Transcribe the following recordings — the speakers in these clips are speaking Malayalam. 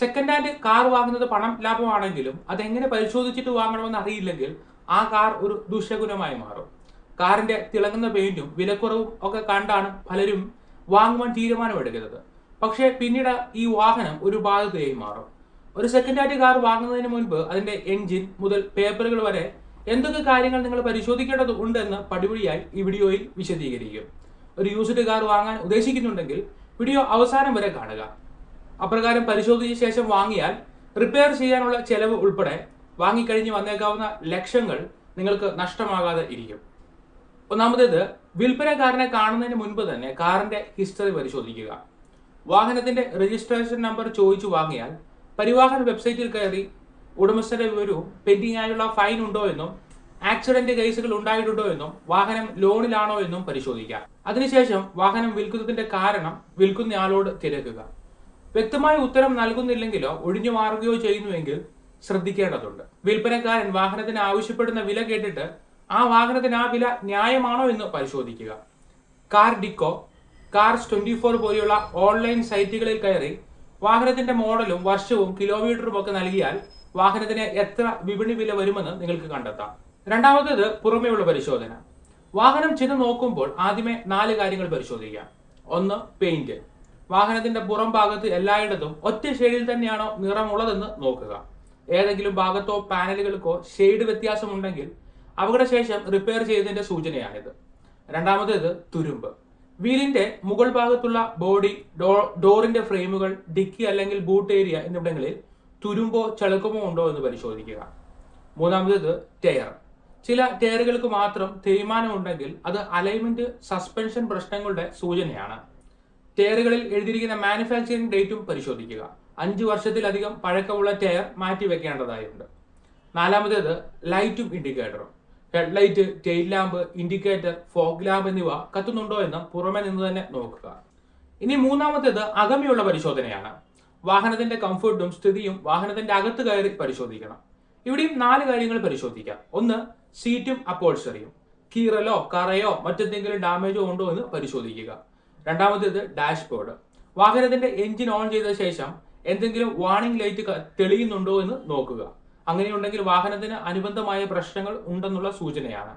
സെക്കൻഡ് ഹാൻഡ് കാർ വാങ്ങുന്നത് പണം ലാഭമാണെങ്കിലും അതെങ്ങനെ പരിശോധിച്ചിട്ട് വാങ്ങണമെന്ന് അറിയില്ലെങ്കിൽ ആ കാർ ഒരു ദുഷ്യഗുണമായി മാറും. കാറിന്റെ തിളങ്ങുന്ന പെയിന്റും വിലക്കുറവും ഒക്കെ കണ്ടാണ് പലരും വാങ്ങുവാൻ തീരുമാനമെടുക്കുന്നത്. പക്ഷേ പിന്നീട് ഈ വാഹനം ഒരു ബാധ്യതയായി മാറും. ഒരു സെക്കൻഡ് ഹാൻഡ് കാർ വാങ്ങുന്നതിന് മുൻപ് അതിന്റെ എഞ്ചിൻ മുതൽ പേപ്പറുകൾ വരെ എന്തൊക്കെ കാര്യങ്ങൾ നിങ്ങൾ പരിശോധിക്കേണ്ടത് ഉണ്ടെന്ന് പടിപടിയായി ഈ വീഡിയോയിൽ വിശദീകരിക്കും. ഒരു യൂസ്ഡ് കാർ വാങ്ങാൻ ഉദ്ദേശിക്കുന്നുണ്ടെങ്കിൽ വീഡിയോ അവസാനം വരെ കാണുക. അപ്രകാരം പരിശോധിച്ച ശേഷം വാങ്ങിയാൽ റിപ്പയർ ചെയ്യാനുള്ള ചെലവ് ഉൾപ്പെടെ വാങ്ങിക്കഴിഞ്ഞ് വന്നേക്കാവുന്ന ലക്ഷങ്ങൾ നിങ്ങൾക്ക് നഷ്ടമാകാതെ ഇരിക്കും. ഒന്നാമത്തേത് വിൽപ്പനക്കാരനെ കാണുന്നതിന് മുൻപ് തന്നെ കാറിന്റെ ഹിസ്റ്ററി പരിശോധിക്കുക. വാഹനത്തിന്റെ രജിസ്ട്രേഷൻ നമ്പർ ചോദിച്ചു വാങ്ങിയാൽ പരിവാഹൻ വെബ്സൈറ്റിൽ കയറി ഉടമസ്ഥരുടെ വിവരവും പെൻഡിംഗ് ആയുള്ള ഫൈൻ ഉണ്ടോ എന്നും ആക്സിഡന്റ് കേസുകൾ ഉണ്ടായിട്ടുണ്ടോ എന്നും വാഹനം ലോണിലാണോ എന്നും പരിശോധിക്കാം അതിനുശേഷം വാഹനം വിൽക്കുന്നതിന്റെ കാരണം വിൽക്കുന്നയാളോട് തിരക്കുക. വ്യക്തമായ ഉത്തരം നൽകുന്നില്ലെങ്കിലോ ഒഴിഞ്ഞു മാറുകയോ ചെയ്യുന്നുവെങ്കിൽ ശ്രദ്ധിക്കേണ്ടതുണ്ട്. വിൽപ്പനക്കാരൻ വാഹനത്തിന് ആവശ്യപ്പെടുന്ന വില കേട്ടിട്ട് ആ വാഹനത്തിന് ആ വില ന്യായമാണോ എന്ന് പരിശോധിക്കുക. CarDekho cars twenty four പോലെയുള്ള ഓൺലൈൻ സൈറ്റുകളിൽ കയറി വാഹനത്തിന്റെ മോഡലും വർഷവും കിലോമീറ്ററും ഒക്കെ നൽകിയാൽ വാഹനത്തിന് എത്ര വിപണി വില വരുമെന്ന് നിങ്ങൾക്ക് കണ്ടെത്താം. രണ്ടാമത്തേത് പുറമേയുള്ള പരിശോധന. വാഹനം ചെന്ന് നോക്കുമ്പോൾ ആദ്യമേ നാല് കാര്യങ്ങൾ പരിശോധിക്കാം. ഒന്ന് പെയിന്റ് വാഹനത്തിന്റെ പുറം ഭാഗത്ത് എല്ലായിടത്തും ഒറ്റ ഷെയ്ഡിൽ തന്നെയാണോ നിറമുള്ളതെന്ന് നോക്കുക. ഏതെങ്കിലും ഭാഗത്തോ പാനലുകൾക്കോ ഷെയ്ഡ് വ്യത്യാസമുണ്ടെങ്കിൽ അപകടശേഷം റിപ്പയർ ചെയ്തതിന്റെ സൂചനയാണിത്. രണ്ടാമത്തേത് തുരുമ്പ്. വീലിന്റെ മുകൾ ഭാഗത്തുള്ള ബോഡി ഡോറിന്റെ ഫ്രെയിമുകൾ ഡിക്കി അല്ലെങ്കിൽ ബൂട്ട് ഏരിയ എന്നിവിടങ്ങളിൽ തുരുമ്പോ ചളുക്കമോ ഉണ്ടോ എന്ന് പരിശോധിക്കുക. മൂന്നാമത്തേത് ടയർ ചില ടയറുകൾക്ക് മാത്രം തേയ്മാനം ഉണ്ടെങ്കിൽ അത് അലൈൻമെന്റ് സസ്പെൻഷൻ പ്രശ്നങ്ങളുടെ സൂചനയാണ്. ടയറുകളിൽ എഴുതിയിരിക്കുന്ന മാനുഫാക്ചറിംഗ് ഡേറ്റും പരിശോധിക്കുക. അഞ്ച് വർഷത്തിലധികം പഴക്കമുള്ള ടയർ മാറ്റി വെക്കേണ്ടതായുണ്ട് നാലാമത്തേത് ലൈറ്റും ഇൻഡിക്കേറ്ററും headlight tail lamp indicator fog lamp എന്നിവ കത്തുന്നുണ്ടോ എന്ന് പുറമെ നിന്ന് തന്നെ നോക്കുക. ഇനി മൂന്നാമത്തേത് അകമെയുള്ള പരിശോധനയാണ്. വാഹനത്തിന്റെ കംഫർട്ടും സ്ഥിതിയും വാഹനത്തിന്റെ അകത്ത് കയറി പരിശോധിക്കണം. ഇവിടെയും നാല് കാര്യങ്ങൾ പരിശോധിക്കാം. ഒന്ന് സീറ്റും അപ്പോൾസറിയും കീറലോ കറയോ മറ്റെന്തെങ്കിലും ഡാമേജോ ഉണ്ടോ എന്ന് പരിശോധിക്കുക. രണ്ടാമത്തേത് ഡാഷ്ബോർഡ്. വാഹനത്തിന്റെ എഞ്ചിൻ ഓൺ ചെയ്ത ശേഷം എന്തെങ്കിലും വാർണിംഗ് ലൈറ്റ് തെളിയുന്നുണ്ടോ എന്ന് നോക്കുക. അങ്ങനെയുണ്ടെങ്കിൽ വാഹനത്തിന് അനുബന്ധമായ പ്രശ്നങ്ങൾ ഉണ്ടെന്നുള്ള സൂചനയാണ്.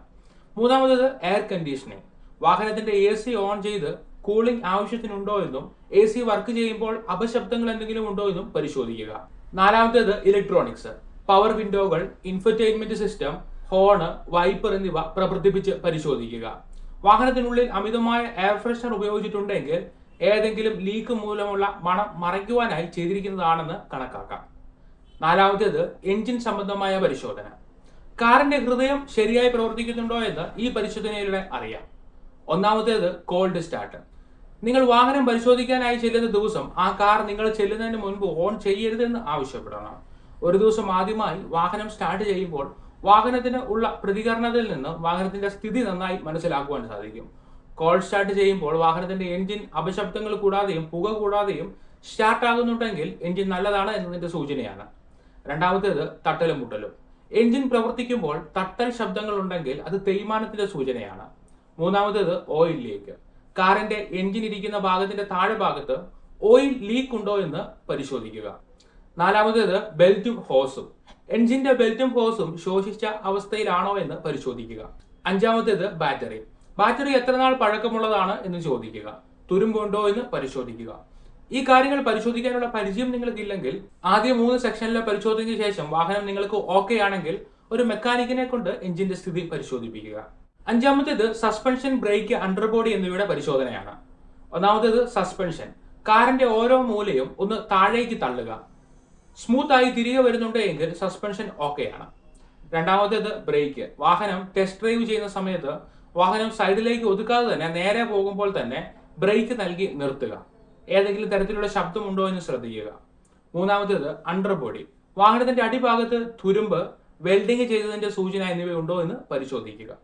മൂന്നാമത്തേത് എയർ കണ്ടീഷനിങ് വാഹനത്തിന്റെ എ സി ഓൺ ചെയ്ത് കൂളിംഗ് ആവശ്യത്തിനുണ്ടോ എന്നും എ സി വർക്ക് ചെയ്യുമ്പോൾ അപശബ്ദങ്ങൾ എന്തെങ്കിലും ഉണ്ടോ എന്നും പരിശോധിക്കുക. നാലാമത്തേത് ഇലക്ട്രോണിക്സ് പവർ വിൻഡോകൾ ഇൻഫർടൈൻമെന്റ് സിസ്റ്റം ഹോണ് വൈപ്പർ എന്നിവ പ്രവർത്തിപ്പിച്ച് പരിശോധിക്കുക. വാഹനത്തിനുള്ളിൽ അമിതമായ എയർ ഫ്രഷർ ഉപയോഗിച്ചിട്ടുണ്ടെങ്കിൽ ഏതെങ്കിലും ലീക്ക് മൂലമുള്ള മണം മറയ്ക്കുവാനായി ചെയ്തിരിക്കുന്നതാണെന്ന് കണക്കാക്കാം. നാലാമത്തേത് എഞ്ചിൻ സംബന്ധമായ പരിശോധന. കാറിന്റെ ഹൃദയം ശരിയായി പ്രവർത്തിക്കുന്നുണ്ടോ എന്ന് ഈ പരിശോധനയിലൂടെ അറിയാം. ഒന്നാമത്തേത് കോൾഡ് സ്റ്റാർട്ട് നിങ്ങൾ വാഹനം പരിശോധിക്കാനായി ചെല്ലുന്ന ദിവസം ആ കാർ നിങ്ങൾ ചെല്ലുന്നതിന് മുൻപ് ഓൺ ചെയ്യരുതെന്ന് ആവശ്യപ്പെടണം. ഒരു ദിവസം ആദ്യമായി വാഹനം സ്റ്റാർട്ട് ചെയ്യുമ്പോൾ വാഹനത്തിന് ഉള്ള പ്രതികരണത്തിൽ നിന്ന് വാഹനത്തിന്റെ സ്ഥിതി നന്നായി മനസ്സിലാക്കുവാൻ സാധിക്കും. കോൾ സ്റ്റാർട്ട് ചെയ്യുമ്പോൾ വാഹനത്തിന്റെ എഞ്ചിൻ അപശബ്ദങ്ങൾ കൂടാതെയും പുക കൂടാതെയും സ്റ്റാർട്ട് ആകുന്നുണ്ടെങ്കിൽ എഞ്ചിൻ നല്ലതാണ് എന്നതിന്റെ സൂചനയാണ്. രണ്ടാമത്തേത് തട്ടലും മുട്ടലും. എഞ്ചിൻ പ്രവർത്തിക്കുമ്പോൾ തട്ടൽ ശബ്ദങ്ങൾ ഉണ്ടെങ്കിൽ അത് തേയ്മാനത്തിന്റെ സൂചനയാണ്. മൂന്നാമത്തേത് ഓയിൽ ലീക്ക്. കാറിന്റെ എഞ്ചിൻ ഇരിക്കുന്ന ഭാഗത്തിന്റെ താഴെ ഭാഗത്ത് ഓയിൽ ലീക്ക് ഉണ്ടോ എന്ന് പരിശോധിക്കുക. നാലാമത്തേത് ബെൽറ്റും ഹോസും. എഞ്ചിന്റെ ബെൽറ്റും ഹോസും ശോഷിച്ച അവസ്ഥയിലാണോ എന്ന് പരിശോധിക്കുക. അഞ്ചാമത്തേത് ബാറ്ററി. ബാറ്ററി എത്ര നാൾ പഴക്കമുള്ളതാണ് എന്ന് ചോദിക്കുക. തുരുമ്പുണ്ടോ എന്ന് പരിശോധിക്കുക. ഈ കാര്യങ്ങൾ പരിശോധിക്കാനുള്ള പരിചയം നിങ്ങൾക്കില്ലെങ്കിൽ ആദ്യ മൂന്ന് സെക്ഷനിലെ പരിശോധനയ്ക്ക് ശേഷം വാഹനം നിങ്ങൾക്ക് ഓക്കെ ആണെങ്കിൽ ഒരു മെക്കാനിക്കിനെ കൊണ്ട് എഞ്ചിന്റെ സ്ഥിതി പരിശോധിപ്പിക്കുക. അഞ്ചാമത്തേത് സസ്പെൻഷൻ ബ്രേക്ക് അണ്ടർബോഡി എന്നിവയുടെ പരിശോധനയാണ്. ഒന്നാമത്തേത് സസ്പെൻഷൻ. കാറിന്റെ ഓരോ മൂലയും ഒന്ന് താഴേക്ക് തള്ളുക. സ്മൂത്ത് ആയി തിരികെ വരുന്നുണ്ട് എങ്കിൽ സസ്പെൻഷൻ ഓക്കെയാണ് രണ്ടാമത്തേത് ബ്രേക്ക് വാഹനം ടെസ്റ്റ് ഡ്രൈവ് ചെയ്യുന്ന സമയത്ത് വാഹനം സൈഡിലേക്ക് ഒതുക്കാതെ തന്നെ നേരെ പോകുമ്പോൾ തന്നെ ബ്രേക്ക് നൽകി നിർത്തുക. ഏതെങ്കിലും തരത്തിലുള്ള ശബ്ദമുണ്ടോ എന്ന് ശ്രദ്ധിക്കുക. മൂന്നാമത്തേത് അണ്ടർ ബോഡി വാഹനത്തിന്റെ അടിഭാഗത്ത് തുരുമ്പ് വെൽഡിംഗ് ചെയ്തതിന്റെ സൂചന എന്നിവയുണ്ടോ എന്ന് പരിശോധിക്കുക.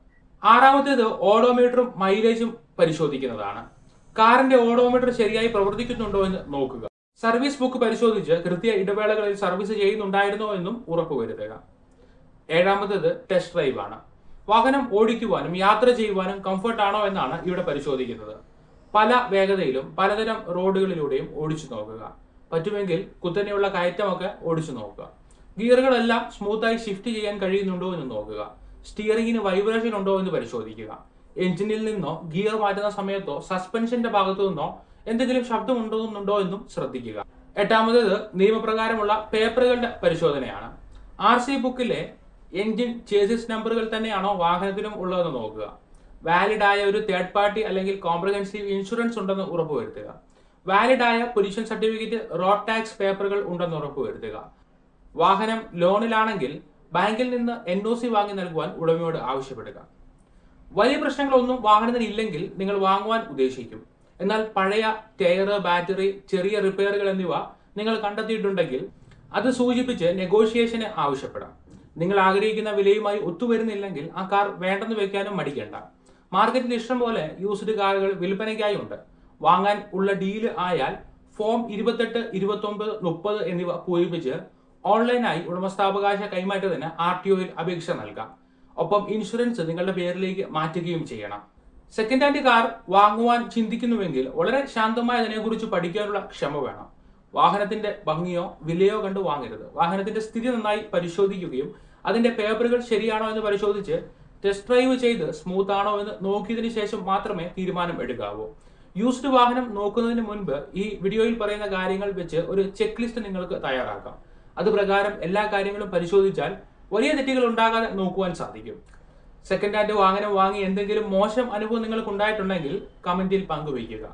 ആറാമത്തേത് ഓഡോമീറ്ററും മൈലേജും പരിശോധിക്കുന്നതാണ്. കാറിന്റെ ഓഡോമീറ്റർ ശരിയായി പ്രവർത്തിക്കുന്നുണ്ടോ എന്ന് നോക്കുക. സർവീസ് ബുക്ക് പരിശോധിച്ച് കൃത്യ ഇടവേളകളിൽ സർവീസ് ചെയ്യുന്നുണ്ടായിരുന്നോ എന്നും ഉറപ്പുവരുത്തുക. ഏഴാമത്തേത് ടെസ്റ്റ് ഡ്രൈവ് ആണ് വാഹനം ഓടിക്കുവാനും യാത്ര ചെയ്യുവാനും കംഫർട്ട് ആണോ എന്നാണ് ഇവിടെ പരിശോധിക്കുന്നത്. പല വേഗതയിലും പലതരം റോഡുകളിലൂടെയും ഓടിച്ചു നോക്കുക. പറ്റുമെങ്കിൽ കുത്തനെയുള്ള കയറ്റമൊക്കെ ഓടിച്ചു നോക്കുക. ഗിയറുകളെല്ലാം സ്മൂത്തായി ഷിഫ്റ്റ് ചെയ്യാൻ കഴിയുന്നുണ്ടോ എന്ന് നോക്കുക. സ്റ്റിയറിംഗിന് വൈബ്രേഷൻ ഉണ്ടോ എന്ന് പരിശോധിക്കുക. എഞ്ചിനിൽ നിന്നോ ഗിയർ മാറ്റുന്ന സമയത്തോ സസ്പെൻഷന്റെ ഭാഗത്തു നിന്നോ എന്തെങ്കിലും ശബ്ദം ഉണ്ടോന്നുണ്ടോ എന്നും ശ്രദ്ധിക്കുക. എട്ടാമത്തേത് നിയമപ്രകാരമുള്ള പേപ്പറുകളുടെ പരിശോധനയാണ്. ആർ സി ബുക്കിലെ എഞ്ചിൻ ചേസിസ് നമ്പറുകൾ തന്നെയാണോ വാഹനത്തിനും ഉള്ളതെന്ന് നോക്കുക. വാലിഡ് ആയ ഒരു തേർഡ് പാർട്ടി അല്ലെങ്കിൽ കോംപ്രഹെൻസീവ് ഇൻഷുറൻസ് ഉണ്ടെന്ന് ഉറപ്പുവരുത്തുക. വാലിഡ് ആയ പൊല്യൂഷൻ സർട്ടിഫിക്കറ്റ് റോഡ് ടാക്സ് പേപ്പറുകൾ ഉണ്ടെന്ന് ഉറപ്പുവരുത്തുക. വാഹനം ലോണിലാണെങ്കിൽ ബാങ്കിൽ നിന്ന് എൻ ഒ സി വാങ്ങി നൽകുവാൻ ഉടമയോട് ആവശ്യപ്പെടുക. വലിയ പ്രശ്നങ്ങളൊന്നും വാഹനത്തിന് ഇല്ലെങ്കിൽ നിങ്ങൾ വാങ്ങുവാൻ ഉദ്ദേശിക്കും. എന്നാൽ പഴയ ടയർ ബാറ്ററി ചെറിയ റിപ്പയറുകൾ എന്നിവ നിങ്ങൾ കണ്ടെത്തിയിട്ടുണ്ടെങ്കിൽ അത് സൂചിപ്പിച്ച് നെഗോഷിയേഷന് ആവശ്യപ്പെടാം. നിങ്ങൾ ആഗ്രഹിക്കുന്ന വിലയുമായി ഒത്തുവരുന്നില്ലെങ്കിൽ ആ കാർ വേണ്ടെന്ന് വെക്കാനും മടിക്കേണ്ട. മാർക്കറ്റിൽ ഇഷ്ടം പോലെ യൂസ്ഡ് കാറുകൾ വിൽപ്പനയ്ക്കായി ഉണ്ട്. വാങ്ങാൻ ഉള്ള ഡീൽ ആയാൽ ഫോം ഇരുപത്തെട്ട് ഇരുപത്തൊമ്പത് മുപ്പത് എന്നിവ പൂരിപ്പിച്ച് ഓൺലൈനായി ഉടമസ്ഥാവകാശ കൈമാറ്റത്തിന് ആർ ടി ഒയിൽ അപേക്ഷ നൽകാം. ഒപ്പം ഇൻഷുറൻസ് നിങ്ങളുടെ പേരിലേക്ക് മാറ്റുകയും ചെയ്യണം. സെക്കൻഡ് ഹാൻഡ് കാർ വാങ്ങുവാൻ ചിന്തിക്കുന്നുവെങ്കിൽ വളരെ ശാന്തമായി അതിനെക്കുറിച്ച് പഠിക്കാനുള്ള ക്ഷമ വേണം. വാഹനത്തിന്റെ ഭംഗിയോ വിലയോ കണ്ട് വാങ്ങരുത്. വാഹനത്തിന്റെ സ്ഥിതി നന്നായി പരിശോധിക്കുകയും അതിന്റെ പേപ്പറുകൾ ശരിയാണോ എന്ന് പരിശോധിച്ച് ടെസ്റ്റ് ഡ്രൈവ് ചെയ്ത് സ്മൂത്ത് ആണോ എന്ന് നോക്കിയതിനു ശേഷം മാത്രമേ തീരുമാനം എടുക്കാവൂ. യൂസ്ഡ് വാഹനം നോക്കുന്നതിന് മുൻപ് ഈ വീഡിയോയിൽ പറയുന്ന കാര്യങ്ങൾ വെച്ച് ഒരു ചെക്ക് ലിസ്റ്റ് നിങ്ങൾക്ക് തയ്യാറാക്കാം. അത് പ്രകാരം എല്ലാ കാര്യങ്ങളും പരിശോധിച്ചാൽ വലിയ തെറ്റുകൾ ഉണ്ടാകാതെ നോക്കുവാൻ സാധിക്കും. സെക്കൻഡ് ഹാൻഡ് വാഹനം വാങ്ങി എന്തെങ്കിലും മോശം അനുഭവം നിങ്ങൾക്ക് ഉണ്ടായിട്ടുണ്ടെങ്കിൽ കമന്റിൽ പങ്കുവയ്ക്കുക.